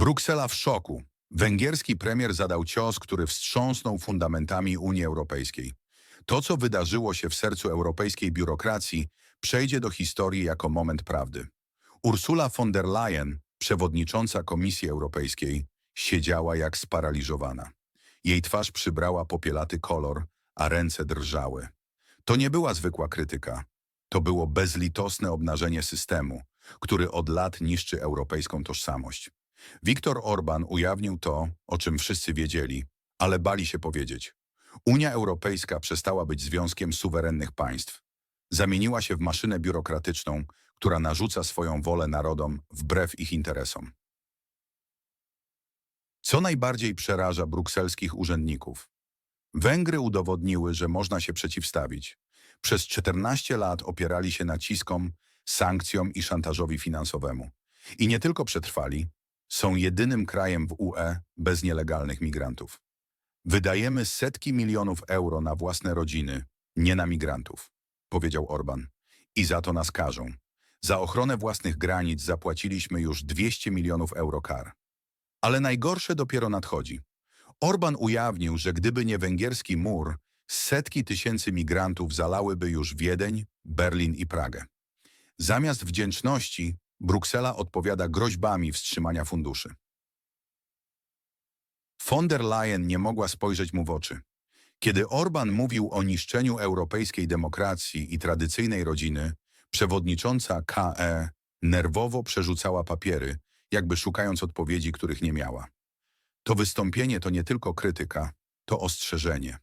Bruksela w szoku. Węgierski premier zadał cios, który wstrząsnął fundamentami Unii Europejskiej. To, co wydarzyło się w sercu europejskiej biurokracji, przejdzie do historii jako moment prawdy. Ursula von der Leyen, przewodnicząca Komisji Europejskiej, siedziała jak sparaliżowana. Jej twarz przybrała popielaty kolor, a ręce drżały. To nie była zwykła krytyka. To było bezlitosne obnażenie systemu, który od lat niszczy europejską tożsamość. Viktor Orban ujawnił to, o czym wszyscy wiedzieli, ale bali się powiedzieć. Unia Europejska przestała być związkiem suwerennych państw. Zamieniła się w maszynę biurokratyczną, która narzuca swoją wolę narodom wbrew ich interesom. Co najbardziej przeraża brukselskich urzędników? Węgry udowodniły, że można się przeciwstawić. Przez 14 lat opierali się naciskom, sankcjom i szantażowi finansowemu. I nie tylko przetrwali, są jedynym krajem w UE bez nielegalnych migrantów. Wydajemy setki milionów euro na własne rodziny, nie na migrantów, powiedział Orban. I za to nas karzą. Za ochronę własnych granic zapłaciliśmy już 200 milionów euro kar. Ale najgorsze dopiero nadchodzi. Orban ujawnił, że gdyby nie węgierski mur, setki tysięcy migrantów zalałyby już Wiedeń, Berlin i Pragę. Zamiast wdzięczności, Bruksela odpowiada groźbami wstrzymania funduszy. Von der Leyen nie mogła spojrzeć mu w oczy. Kiedy Orban mówił o niszczeniu europejskiej demokracji i tradycyjnej rodziny, przewodnicząca KE nerwowo przerzucała papiery, jakby szukając odpowiedzi, których nie miała. To wystąpienie to nie tylko krytyka, to ostrzeżenie.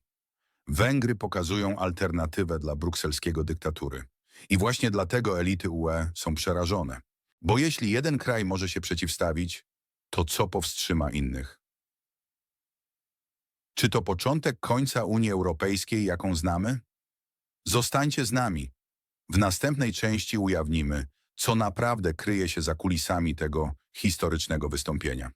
Węgry pokazują alternatywę dla brukselskiego dyktatury. I właśnie dlatego elity UE są przerażone. Bo jeśli jeden kraj może się przeciwstawić, to co powstrzyma innych? Czy to początek końca Unii Europejskiej, jaką znamy? Zostańcie z nami. W następnej części ujawnimy, co naprawdę kryje się za kulisami tego historycznego wystąpienia.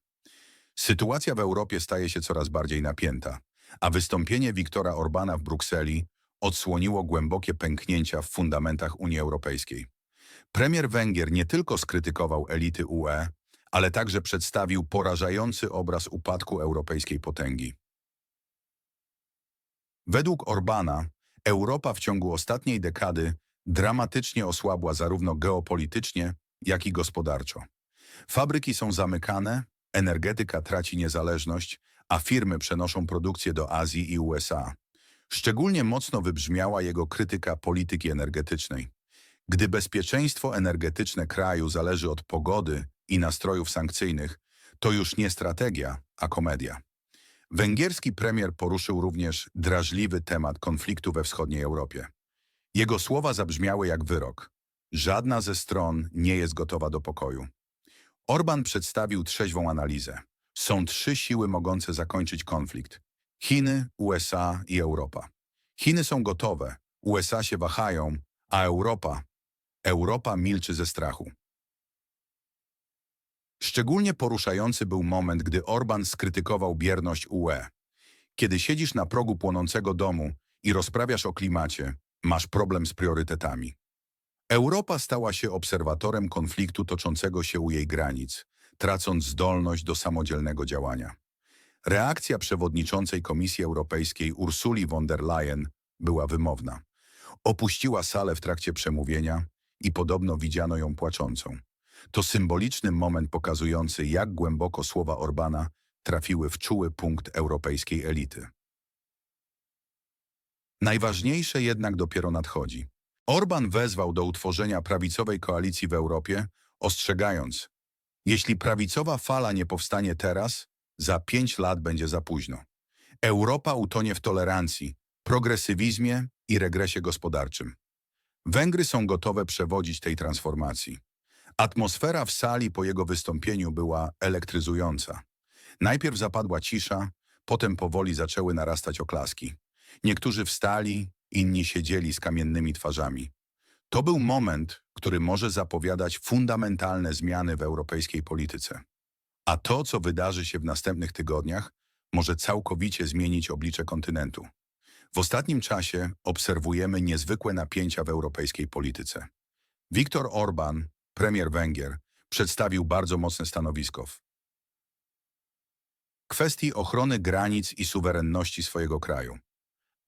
Sytuacja w Europie staje się coraz bardziej napięta, a wystąpienie Viktora Orbana w Brukseli odsłoniło głębokie pęknięcia w fundamentach Unii Europejskiej. Premier Węgier nie tylko skrytykował elity UE, ale także przedstawił porażający obraz upadku europejskiej potęgi. Według Orbana Europa w ciągu ostatniej dekady dramatycznie osłabła zarówno geopolitycznie, jak i gospodarczo. Fabryki są zamykane, energetyka traci niezależność, a firmy przenoszą produkcję do Azji i USA. Szczególnie mocno wybrzmiała jego krytyka polityki energetycznej. Gdy bezpieczeństwo energetyczne kraju zależy od pogody i nastrojów sankcyjnych, to już nie strategia, a komedia. Węgierski premier poruszył również drażliwy temat konfliktu we wschodniej Europie. Jego słowa zabrzmiały jak wyrok. Żadna ze stron nie jest gotowa do pokoju. Orban przedstawił trzeźwą analizę. Są trzy siły mogące zakończyć konflikt. Chiny, USA i Europa. Chiny są gotowe, USA się wahają, a Europa, Europa milczy ze strachu. Szczególnie poruszający był moment, gdy Orban skrytykował bierność UE. Kiedy siedzisz na progu płonącego domu i rozprawiasz o klimacie, masz problem z priorytetami. Europa stała się obserwatorem konfliktu toczącego się u jej granic, tracąc zdolność do samodzielnego działania. Reakcja przewodniczącej Komisji Europejskiej Ursuli von der Leyen była wymowna. Opuściła salę w trakcie przemówienia i podobno widziano ją płaczącą. To symboliczny moment pokazujący, jak głęboko słowa Orbana trafiły w czuły punkt europejskiej elity. Najważniejsze jednak dopiero nadchodzi. Orban wezwał do utworzenia prawicowej koalicji w Europie, ostrzegając, jeśli prawicowa fala nie powstanie teraz, za pięć lat będzie za późno. Europa utonie w tolerancji, progresywizmie i regresie gospodarczym. Węgry są gotowe przewodzić tej transformacji. Atmosfera w sali po jego wystąpieniu była elektryzująca. Najpierw zapadła cisza, potem powoli zaczęły narastać oklaski. Niektórzy wstali, inni siedzieli z kamiennymi twarzami. To był moment, który może zapowiadać fundamentalne zmiany w europejskiej polityce. A to, co wydarzy się w następnych tygodniach, może całkowicie zmienić oblicze kontynentu. W ostatnim czasie obserwujemy niezwykłe napięcia w europejskiej polityce. Viktor Orban, premier Węgier, przedstawił bardzo mocne stanowisko. kwestii ochrony granic i suwerenności swojego kraju.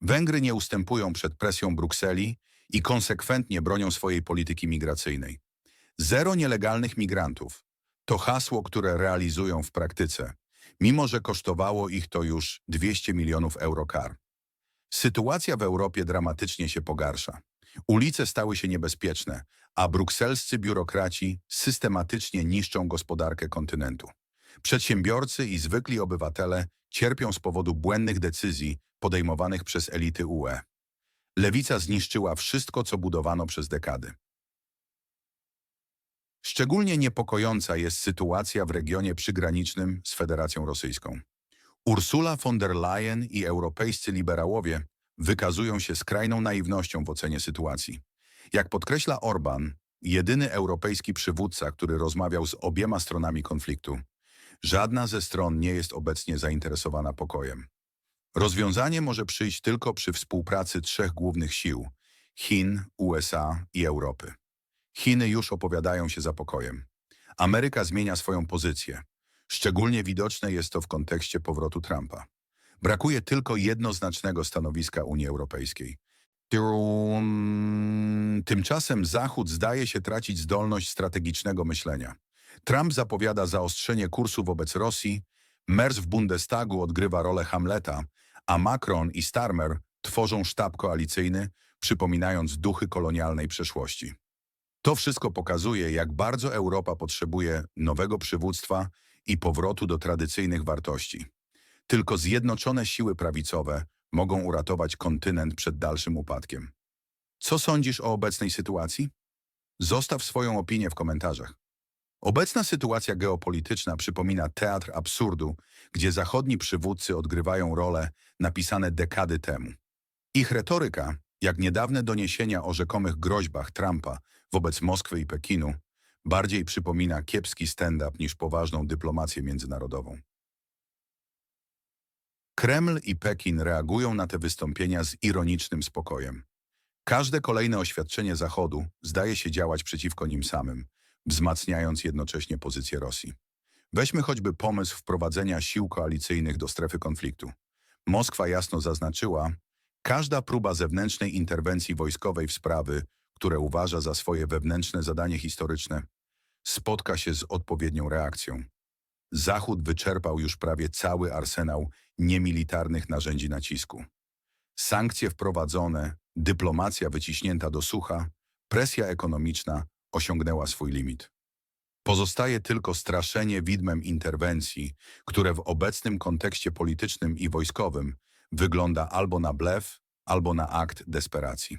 Węgry nie ustępują przed presją Brukseli i konsekwentnie bronią swojej polityki migracyjnej. Zero nielegalnych migrantów to hasło, które realizują w praktyce, mimo że kosztowało ich to już 200 milionów euro kar. Sytuacja w Europie dramatycznie się pogarsza. Ulice stały się niebezpieczne, a brukselscy biurokraci systematycznie niszczą gospodarkę kontynentu. Przedsiębiorcy i zwykli obywatele cierpią z powodu błędnych decyzji podejmowanych przez elity UE. Lewica zniszczyła wszystko, co budowano przez dekady. Szczególnie niepokojąca jest sytuacja w regionie przygranicznym z Federacją Rosyjską. Ursula von der Leyen i europejscy liberałowie wykazują się skrajną naiwnością w ocenie sytuacji. Jak podkreśla Orban, jedyny europejski przywódca, który rozmawiał z obiema stronami konfliktu, żadna ze stron nie jest obecnie zainteresowana pokojem. Rozwiązanie może przyjść tylko przy współpracy trzech głównych sił Chin, USA i Europy. Chiny już opowiadają się za pokojem. Ameryka zmienia swoją pozycję. Szczególnie widoczne jest to w kontekście powrotu Trumpa. Brakuje tylko jednoznacznego stanowiska Unii Europejskiej. Tymczasem Zachód zdaje się tracić zdolność strategicznego myślenia. Trump zapowiada zaostrzenie kursu wobec Rosji, Merz w Bundestagu odgrywa rolę Hamleta, a Macron i Starmer tworzą sztab koalicyjny, przypominając duchy kolonialnej przeszłości. To wszystko pokazuje, jak bardzo Europa potrzebuje nowego przywództwa i powrotu do tradycyjnych wartości. Tylko zjednoczone siły prawicowe mogą uratować kontynent przed dalszym upadkiem. Co sądzisz o obecnej sytuacji? Zostaw swoją opinię w komentarzach. Obecna sytuacja geopolityczna przypomina teatr absurdu, gdzie zachodni przywódcy odgrywają role napisane dekady temu. Ich retoryka, jak niedawne doniesienia o rzekomych groźbach Trumpa wobec Moskwy i Pekinu, bardziej przypomina kiepski stand-up niż poważną dyplomację międzynarodową. Kreml i Pekin reagują na te wystąpienia z ironicznym spokojem. Każde kolejne oświadczenie Zachodu zdaje się działać przeciwko nim samym, wzmacniając jednocześnie pozycję Rosji. Weźmy choćby pomysł wprowadzenia sił koalicyjnych do strefy konfliktu. Moskwa jasno zaznaczyła, każda próba zewnętrznej interwencji wojskowej w sprawy, które uważa za swoje wewnętrzne zadanie historyczne, spotka się z odpowiednią reakcją. Zachód wyczerpał już prawie cały arsenał niemilitarnych narzędzi nacisku. Sankcje wprowadzone, dyplomacja wyciśnięta do sucha, presja ekonomiczna osiągnęła swój limit. Pozostaje tylko straszenie widmem interwencji, które w obecnym kontekście politycznym i wojskowym wygląda albo na blef, albo na akt desperacji.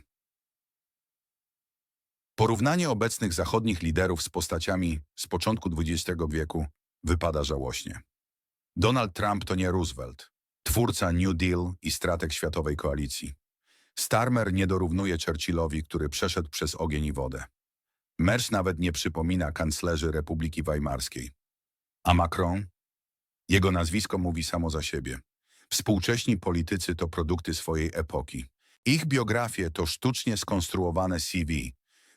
Porównanie obecnych zachodnich liderów z postaciami z początku XX wieku wypada żałośnie. Donald Trump to nie Roosevelt, twórca New Deal i strateg światowej koalicji. Starmer nie dorównuje Churchillowi, który przeszedł przez ogień i wodę. Merz nawet nie przypomina kanclerzy Republiki Weimarskiej. A Macron? Jego nazwisko mówi samo za siebie. Współcześni politycy to produkty swojej epoki. Ich biografie to sztucznie skonstruowane CV,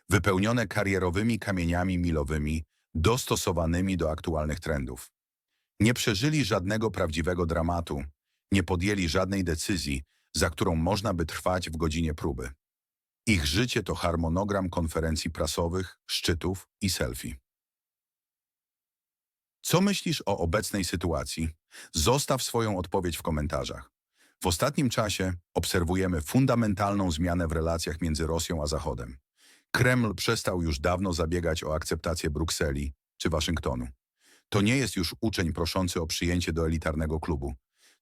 wypełnione karierowymi kamieniami milowymi, dostosowanymi do aktualnych trendów. Nie przeżyli żadnego prawdziwego dramatu, nie podjęli żadnej decyzji, za którą można by trwać w godzinie próby. Ich życie to harmonogram konferencji prasowych, szczytów i selfie. Co myślisz o obecnej sytuacji? Zostaw swoją odpowiedź w komentarzach. W ostatnim czasie obserwujemy fundamentalną zmianę w relacjach między Rosją a Zachodem. Kreml przestał już dawno zabiegać o akceptację Brukseli czy Waszyngtonu. To nie jest już uczeń proszący o przyjęcie do elitarnego klubu.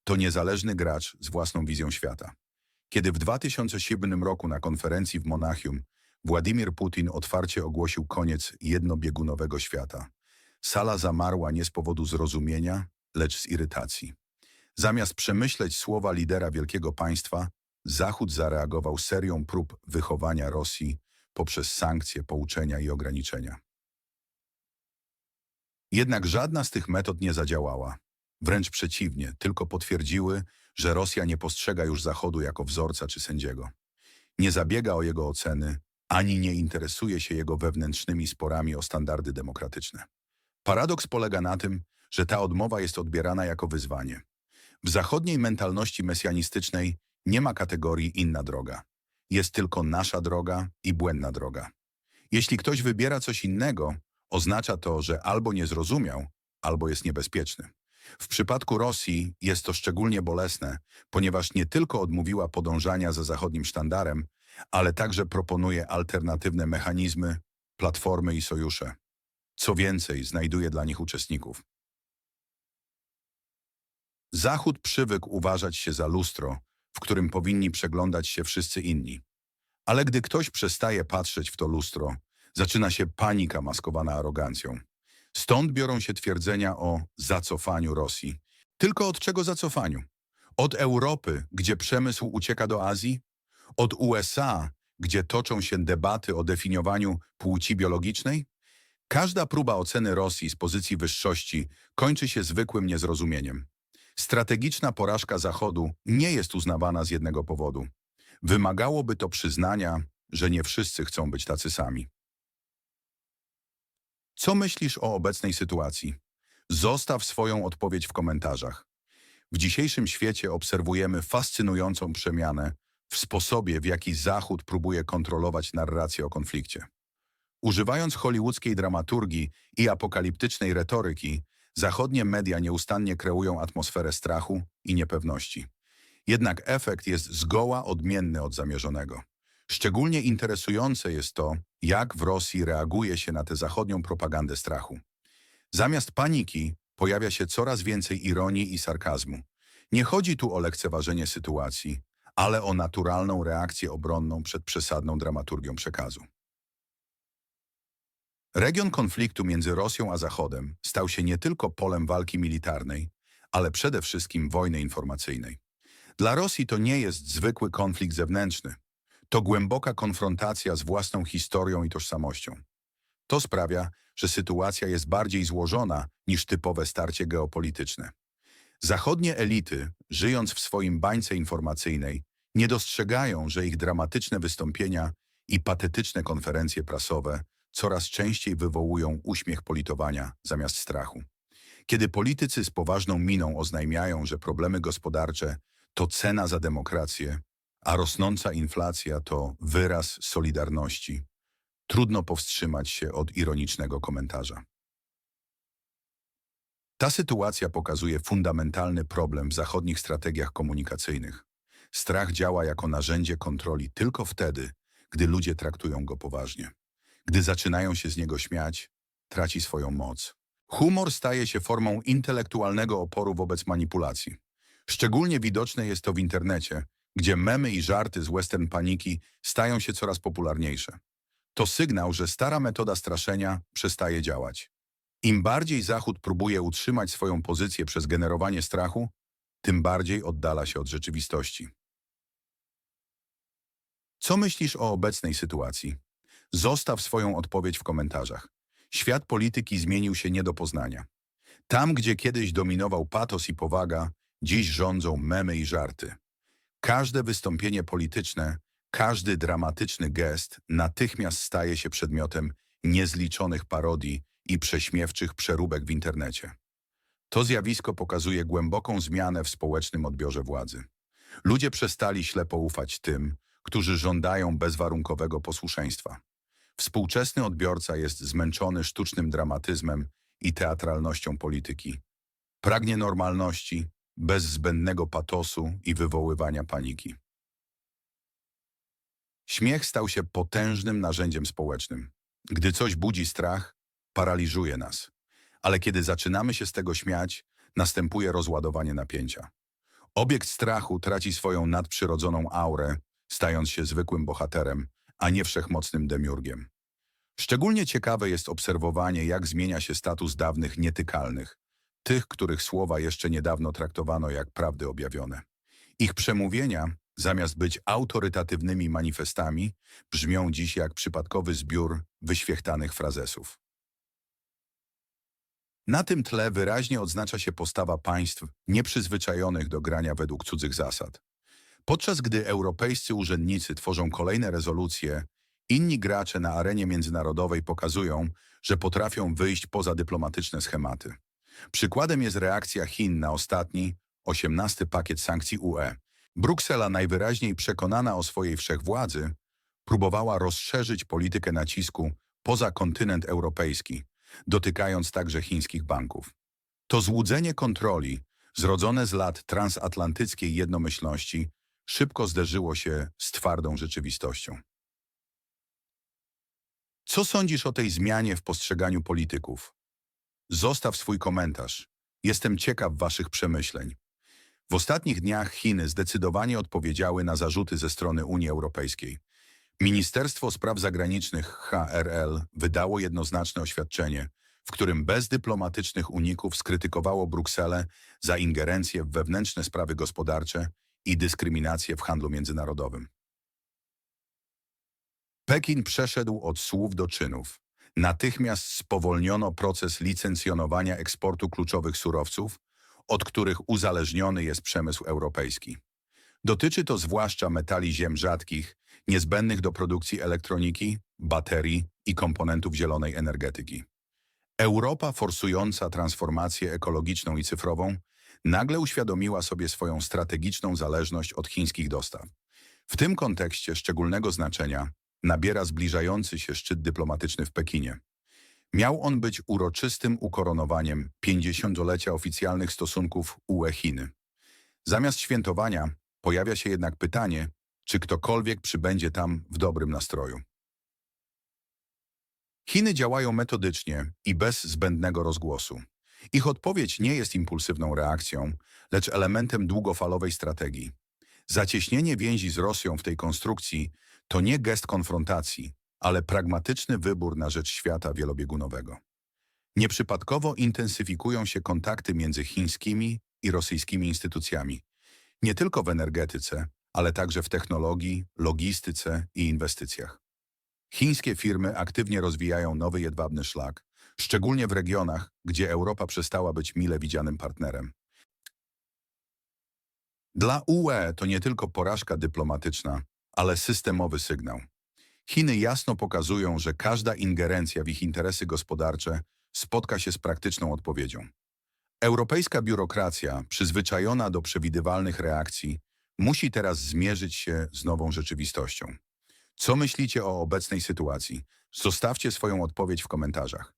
To niezależny gracz z własną wizją świata. Kiedy w 2007 roku na konferencji w Monachium Władimir Putin otwarcie ogłosił koniec jednobiegunowego świata, sala zamarła nie z powodu zrozumienia, lecz z irytacji. Zamiast przemyśleć słowa lidera wielkiego państwa, Zachód zareagował serią prób wychowania Rosji poprzez sankcje, pouczenia i ograniczenia. Jednak żadna z tych metod nie zadziałała. Wręcz przeciwnie, tylko potwierdziły, że Rosja nie postrzega już Zachodu jako wzorca czy sędziego. Nie zabiega o jego oceny, ani nie interesuje się jego wewnętrznymi sporami o standardy demokratyczne. Paradoks polega na tym, że ta odmowa jest odbierana jako wyzwanie. W zachodniej mentalności mesjanistycznej nie ma kategorii inna droga. Jest tylko nasza droga i błędna droga. Jeśli ktoś wybiera coś innego, oznacza to, że albo nie zrozumiał, albo jest niebezpieczny. W przypadku Rosji jest to szczególnie bolesne, ponieważ nie tylko odmówiła podążania za zachodnim sztandarem, ale także proponuje alternatywne mechanizmy, platformy i sojusze. Co więcej, znajduje dla nich uczestników. Zachód przywykł uważać się za lustro, w którym powinni przeglądać się wszyscy inni. Ale gdy ktoś przestaje patrzeć w to lustro, zaczyna się panika maskowana arogancją. Stąd biorą się twierdzenia o zacofaniu Rosji. Tylko od czego zacofaniu? Od Europy, gdzie przemysł ucieka do Azji? Od USA, gdzie toczą się debaty o definiowaniu płci biologicznej? Każda próba oceny Rosji z pozycji wyższości kończy się zwykłym niezrozumieniem. Strategiczna porażka Zachodu nie jest uznawana z jednego powodu. Wymagałoby to przyznania, że nie wszyscy chcą być tacy sami. Co myślisz o obecnej sytuacji? Zostaw swoją odpowiedź w komentarzach. W dzisiejszym świecie obserwujemy fascynującą przemianę w sposobie, w jaki Zachód próbuje kontrolować narrację o konflikcie. Używając hollywoodzkiej dramaturgii i apokaliptycznej retoryki, zachodnie media nieustannie kreują atmosferę strachu i niepewności. Jednak efekt jest zgoła odmienny od zamierzonego. Szczególnie interesujące jest to, jak w Rosji reaguje się na tę zachodnią propagandę strachu. Zamiast paniki pojawia się coraz więcej ironii i sarkazmu. Nie chodzi tu o lekceważenie sytuacji, ale o naturalną reakcję obronną przed przesadną dramaturgią przekazu. Region konfliktu między Rosją a Zachodem stał się nie tylko polem walki militarnej, ale przede wszystkim wojny informacyjnej. Dla Rosji to nie jest zwykły konflikt zewnętrzny. To głęboka konfrontacja z własną historią i tożsamością. To sprawia, że sytuacja jest bardziej złożona niż typowe starcie geopolityczne. Zachodnie elity, żyjąc w swoim bańce informacyjnej, nie dostrzegają, że ich dramatyczne wystąpienia i patetyczne konferencje prasowe coraz częściej wywołują uśmiech politowania zamiast strachu. Kiedy politycy z poważną miną oznajmiają, że problemy gospodarcze to cena za demokrację, a rosnąca inflacja to wyraz solidarności, trudno powstrzymać się od ironicznego komentarza. Ta sytuacja pokazuje fundamentalny problem w zachodnich strategiach komunikacyjnych. Strach działa jako narzędzie kontroli tylko wtedy, gdy ludzie traktują go poważnie. Gdy zaczynają się z niego śmiać, traci swoją moc. Humor staje się formą intelektualnego oporu wobec manipulacji. Szczególnie widoczne jest to w internecie, gdzie memy i żarty z western paniki stają się coraz popularniejsze. To sygnał, że stara metoda straszenia przestaje działać. Im bardziej Zachód próbuje utrzymać swoją pozycję przez generowanie strachu, tym bardziej oddala się od rzeczywistości. Co myślisz o obecnej sytuacji? Zostaw swoją odpowiedź w komentarzach. Świat polityki zmienił się nie do poznania. Tam, gdzie kiedyś dominował patos i powaga, dziś rządzą memy i żarty. Każde wystąpienie polityczne, każdy dramatyczny gest natychmiast staje się przedmiotem niezliczonych parodii i prześmiewczych przeróbek w internecie. To zjawisko pokazuje głęboką zmianę w społecznym odbiorze władzy. Ludzie przestali ślepo ufać tym, którzy żądają bezwarunkowego posłuszeństwa. Współczesny odbiorca jest zmęczony sztucznym dramatyzmem i teatralnością polityki. Pragnie normalności, bez zbędnego patosu i wywoływania paniki. Śmiech stał się potężnym narzędziem społecznym. Gdy coś budzi strach, paraliżuje nas. Ale kiedy zaczynamy się z tego śmiać, następuje rozładowanie napięcia. Obiekt strachu traci swoją nadprzyrodzoną aurę, stając się zwykłym bohaterem, a nie wszechmocnym demiurgiem. Szczególnie ciekawe jest obserwowanie, jak zmienia się status dawnych nietykalnych, tych, których słowa jeszcze niedawno traktowano jak prawdy objawione. Ich przemówienia, zamiast być autorytatywnymi manifestami, brzmią dziś jak przypadkowy zbiór wyświechtanych frazesów. Na tym tle wyraźnie odznacza się postawa państw nieprzyzwyczajonych do grania według cudzych zasad. Podczas gdy europejscy urzędnicy tworzą kolejne rezolucje, inni gracze na arenie międzynarodowej pokazują, że potrafią wyjść poza dyplomatyczne schematy. Przykładem jest reakcja Chin na ostatni, 18 pakiet sankcji UE. Bruksela najwyraźniej przekonana o swojej wszechwładzy próbowała rozszerzyć politykę nacisku poza kontynent europejski, dotykając także chińskich banków. To złudzenie kontroli, zrodzone z lat transatlantyckiej jednomyślności, szybko zderzyło się z twardą rzeczywistością. Co sądzisz o tej zmianie w postrzeganiu polityków? Zostaw swój komentarz. Jestem ciekaw waszych przemyśleń. W ostatnich dniach Chiny zdecydowanie odpowiedziały na zarzuty ze strony Unii Europejskiej. Ministerstwo Spraw Zagranicznych HRL wydało jednoznaczne oświadczenie, w którym bez dyplomatycznych uników skrytykowało Brukselę za ingerencję w wewnętrzne sprawy gospodarcze i dyskryminację w handlu międzynarodowym. Pekin przeszedł od słów do czynów. Natychmiast spowolniono proces licencjonowania eksportu kluczowych surowców, od których uzależniony jest przemysł europejski. Dotyczy to zwłaszcza metali ziem rzadkich, niezbędnych do produkcji elektroniki, baterii i komponentów zielonej energetyki. Europa forsująca transformację ekologiczną i cyfrową nagle uświadomiła sobie swoją strategiczną zależność od chińskich dostaw. W tym kontekście szczególnego znaczenia nabiera zbliżający się szczyt dyplomatyczny w Pekinie. Miał on być uroczystym ukoronowaniem 50-lecia oficjalnych stosunków UE-Chiny. Zamiast świętowania pojawia się jednak pytanie, czy ktokolwiek przybędzie tam w dobrym nastroju. Chiny działają metodycznie i bez zbędnego rozgłosu. Ich odpowiedź nie jest impulsywną reakcją, lecz elementem długofalowej strategii. Zacieśnienie więzi z Rosją w tej konstrukcji to nie gest konfrontacji, ale pragmatyczny wybór na rzecz świata wielobiegunowego. Nieprzypadkowo intensyfikują się kontakty między chińskimi i rosyjskimi instytucjami, nie tylko w energetyce, ale także w technologii, logistyce i inwestycjach. Chińskie firmy aktywnie rozwijają nowy jedwabny szlak, szczególnie w regionach, gdzie Europa przestała być mile widzianym partnerem. Dla UE to nie tylko porażka dyplomatyczna, ale systemowy sygnał. Chiny jasno pokazują, że każda ingerencja w ich interesy gospodarcze spotka się z praktyczną odpowiedzią. Europejska biurokracja, przyzwyczajona do przewidywalnych reakcji, musi teraz zmierzyć się z nową rzeczywistością. Co myślicie o obecnej sytuacji? Zostawcie swoją odpowiedź w komentarzach.